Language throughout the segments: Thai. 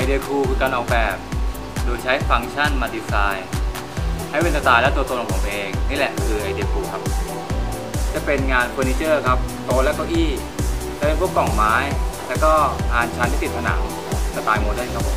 ไอเดียคูลคือการออกแบบ โดยใช้ฟังก์ชันมาดีไซน์ ให้เป็นสไตล์และตัวตนของผมเอง นี่แหละคือไอเดียคูลครับ จะเป็นงานเฟอร์นิเจอร์ครับ โต๊ะและเก้าอี้จะเป็นพวกกล่องไม้ แล้วก็งานชั้นที่ติดผนังสไตล์โมเดิร์นครับผม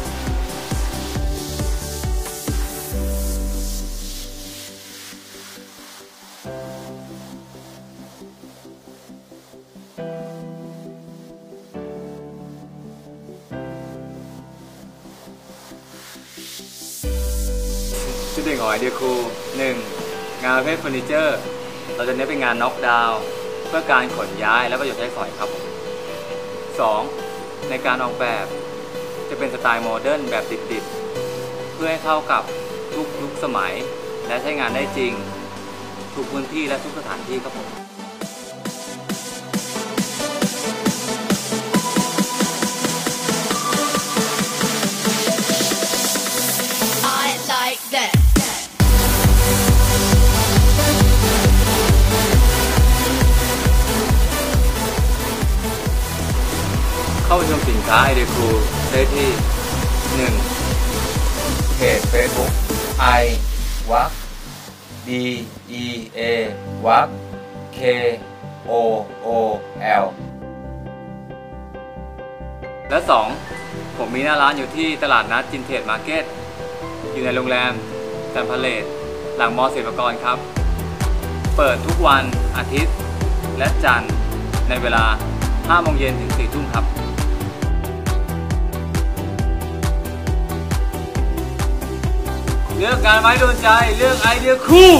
เด่นของไอเดียคูหนึ่งงานประเภทเฟอร์นิเจอร์ เราจะเน้นเป็นงานน็อกดาวน์เพื่อการขนย้ายและประโยชน์ใช้สอยครับผมสองในการออกแบบจะเป็นสไตล์โมเดิร์นแบบติดๆ เพื่อให้เข้ากับทุกยุคสมัย และใช้งานได้จริง ทุกพื้นที่และทุกสถานที่ครับผม ชมสินค้าไอเดียคูได้ที่ 1. เพจ Facebook i วัก D E A วัก K O O L และ 2. ผมมีหน้าร้านอยู่ที่ตลาดนัดจินเทจมาร์เก็ต อยู่ในโรงแรมแซมพาเลตหลังมอศิลปากรครับ เปิดทุกวันอาทิตย์และจันทร์ในเวลา5โมงเย็นถึง4ทุ่มครับ เลือการไม้โดนใจ เลือกไอเดียคู่